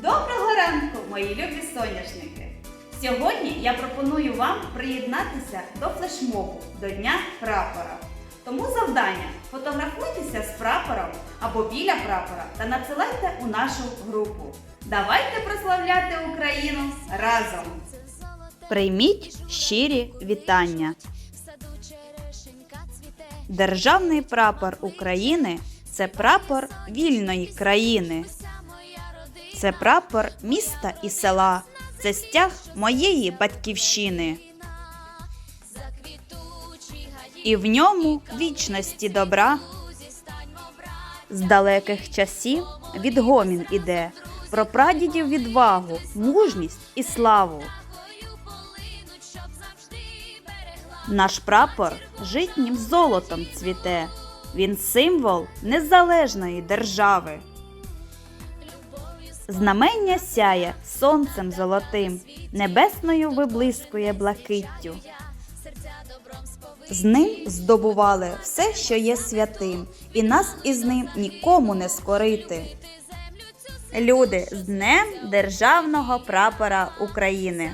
Доброго ранку, мої любі соняшники! Сьогодні я пропоную вам приєднатися до флешмобу до Дня прапора. Тому завдання фотографуйтеся з прапором або біля прапора та надсилайте у нашу групу. Давайте прославляти Україну разом! Прийміть щирі вітання. Державний прапор України це прапор вільної країни. Це прапор міста і села. Це стяг моєї батьківщини. І в ньому вічності добра. З далеких часів відгомін іде про прадідів відвагу, мужність і славу. Наш прапор житнім золотом цвіте. Він символ незалежної держави. Знамення сяє сонцем золотим, небесною виблискує блакиттю. З ним здобували все, що є святим, і нас із ним нікому не скорити. Люди з Днем Державного прапора України.